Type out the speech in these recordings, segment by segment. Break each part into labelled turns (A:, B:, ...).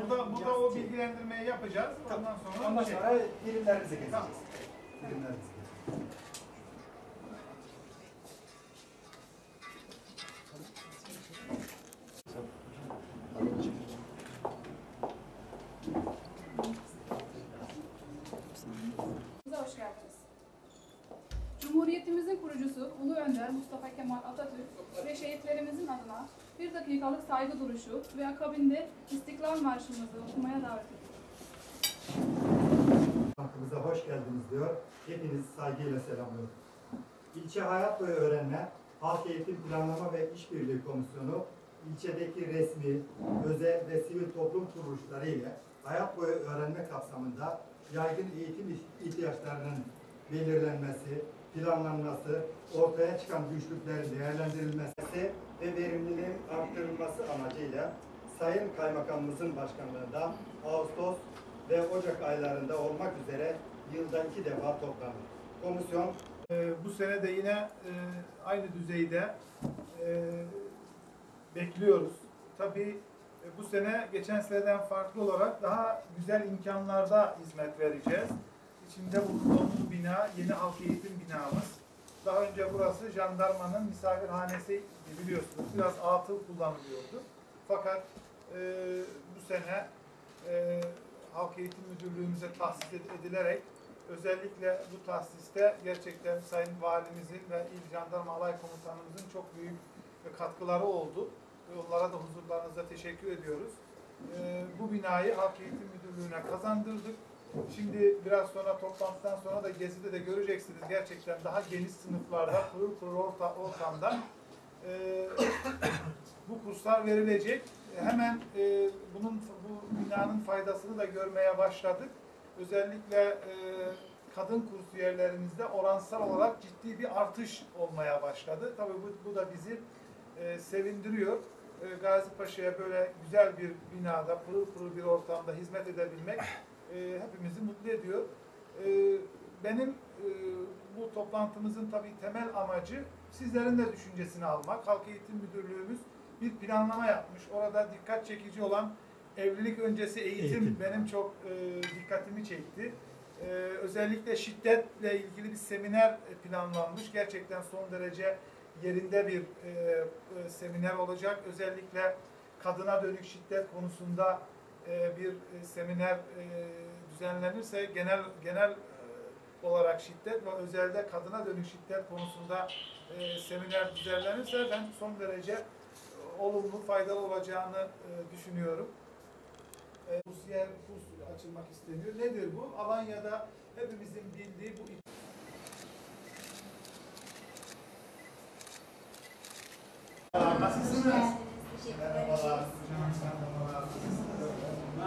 A: Burada, burada o bilgilendirmeyi yapacağız. Ondan sonra
B: Ondan sonra şey- birimlerimize geçeceğiz. Birimlerimize geçeceğiz.
C: Atatürk ve şehitlerimizin adına bir dakikalık saygı duruşu ve akabinde İstiklal Marşımızı okumaya davet ediyoruz.
B: Hakkımıza hoş geldiniz diyor. Hepinizi saygıyla selamlıyorum. İlçe Hayat Boyu Öğrenme, Halk Eğitim Planlama ve İşbirliği Komisyonu, ilçedeki resmi, özel ve sivil toplum kuruluşları ile hayat boyu öğrenme kapsamında yaygın eğitim ihtiyaçlarının belirlenmesi, planlanması, ortaya çıkan güçlüklerin değerlendirilmesi ve verimliliğin arttırılması amacıyla Sayın Kaymakamımızın başkanlığında Ağustos ve Ocak aylarında olmak üzere yılda iki defa toplanır. Komisyon
A: Ee, bu sene de yine e, aynı düzeyde e, bekliyoruz. Tabii e, bu sene geçen seneden farklı olarak daha güzel imkanlarda hizmet vereceğiz. İçinde bulunduğumuz bina yeni halk eğitim binamız. Daha önce burası jandarmanın misafirhanesi biliyorsunuz. Biraz atıl kullanılıyordu. Fakat e, bu sene e, Halk Eğitim Müdürlüğümüze tahsis ed- edilerek özellikle bu tahsiste gerçekten Sayın Valimizin ve İl Jandarma Alay Komutanımızın çok büyük katkıları oldu. Onlara da huzurlarınızda teşekkür ediyoruz. Ee, bu binayı Halk Eğitim Müdürlüğü'ne kazandırdık. Şimdi biraz sonra toplantıdan sonra da gezide de göreceksiniz gerçekten daha geniş sınıflarda pırıl pırıl orta, ortamda e, bu kurslar verilecek. Hemen e, bunun bu binanın faydasını da görmeye başladık. Özellikle e, kadın kursiyerlerimizde oransal olarak ciddi bir artış olmaya başladı. Tabii bu, bu da bizi e, sevindiriyor. E, Gazi böyle güzel bir binada, pırıl pırıl bir ortamda hizmet edebilmek e, hepimizi mutlu ediyor. E, benim e, bu toplantımızın tabii temel amacı sizlerin de düşüncesini almak. Halk Eğitim Müdürlüğümüz bir planlama yapmış. Orada dikkat çekici olan evlilik öncesi eğitim,
B: Eğitim.
A: benim çok e, dikkatimi çekti. E, özellikle şiddetle ilgili bir seminer planlanmış. Gerçekten son derece yerinde bir e, e, seminer olacak. Özellikle kadına dönük şiddet konusunda e, bir e, seminer e, düzenlenirse genel genel olarak şiddet ve özelde kadına dönük şiddet konusunda e, seminer düzenlenirse ben son derece olumlu, faydalı olacağını e, düşünüyorum. E, Kursiyer kurs açılmak isteniyor. Nedir bu? Alanya'da hepimizin bildiği bu Nasılsınız? Merhabalar.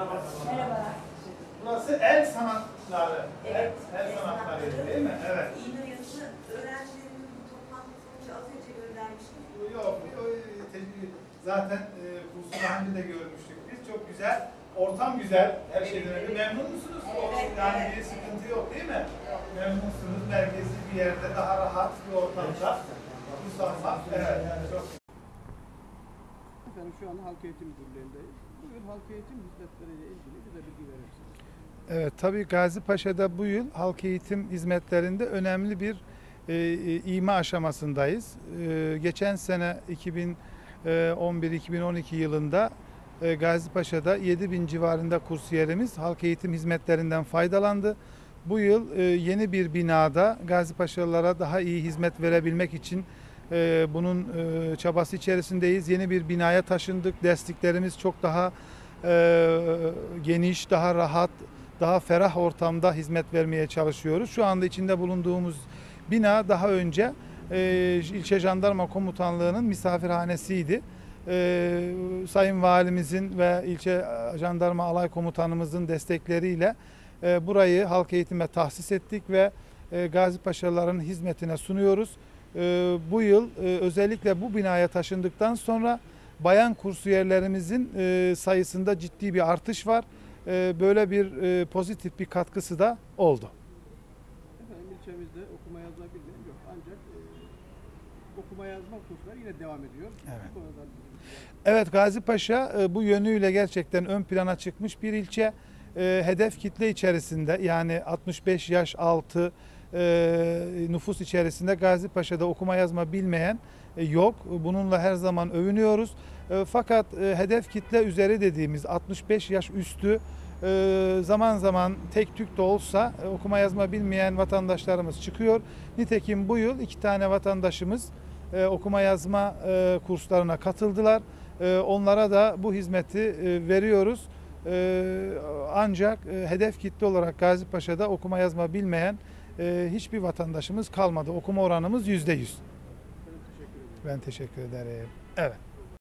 A: Merhaba.
D: Merhabalar.
A: Burası el sanatları.
D: Evet,
A: El, el
D: el
A: sanatları
D: sanatları.
A: değil mi? Evet.
D: İğne yazısı öğrencilerimin toplantı sonucu az önce göndermiştim.
A: Yok, tecrübe. Zaten e, kursu daha önce de görmüştük biz. Çok güzel. Ortam güzel. Her şeyden önce. Memnun musunuz?
D: Evet,
A: yani
D: evet.
A: bir sıkıntı yok değil mi? Memnunsunuz. Merkezli bir yerde, daha rahat bir ortamda. Kurs almak. Evet. Çok
E: Efendim şu an Halk Eğitim Müdürlüğü'ndeyiz. Bugün halk eğitim hizmetleriyle ilgili bize bilgi verirsiniz.
A: Evet tabii Gazi Paşa'da bu yıl halk eğitim hizmetlerinde önemli bir e, e, ivme aşamasındayız. E, geçen sene 2011-2012 yılında e, Gazi Paşa'da 7000 civarında kursiyerimiz halk eğitim hizmetlerinden faydalandı. Bu yıl e, yeni bir binada Gazi Paşalılara daha iyi hizmet verebilmek için e, bunun e, çabası içerisindeyiz. Yeni bir binaya taşındık. Desteklerimiz çok daha e, geniş, daha rahat, daha ferah ortamda hizmet vermeye çalışıyoruz. Şu anda içinde bulunduğumuz bina daha önce e, ilçe jandarma komutanlığının misafirhanesiydi. Sayın Valimizin ve ilçe jandarma alay komutanımızın destekleriyle burayı halk eğitime tahsis ettik ve e, Gazi Paşalıların hizmetine sunuyoruz. E, bu yıl e, özellikle bu binaya taşındıktan sonra bayan kursiyerlerimizin e, sayısında ciddi bir artış var. E, böyle bir e, pozitif bir katkısı da oldu.
E: Efendim ilçemizde okuma yazma bilmeyen yok. Ancak e, okuma yazma kursları yine devam ediyor.
A: Evet. Evet Gazi Paşa e, bu yönüyle gerçekten ön plana çıkmış bir ilçe. E, Hedef kitle içerisinde yani 65 yaş altı e, nüfus içerisinde Gazi Paşa'da okuma yazma bilmeyen e, yok. Bununla her zaman övünüyoruz. E, Fakat e, hedef kitle üzeri dediğimiz 65 yaş üstü e, zaman zaman tek tük de olsa e, okuma yazma bilmeyen vatandaşlarımız çıkıyor. Nitekim bu yıl iki tane vatandaşımız e, okuma yazma e, kurslarına katıldılar. E, Onlara da bu hizmeti e, veriyoruz. E, Ancak e, hedef kitle olarak Gazi Paşa'da okuma yazma bilmeyen e, hiçbir vatandaşımız kalmadı. Okuma oranımız yüzde yüz.
E: ben teşekkür ederim.
A: Ben teşekkür ederim. Evet.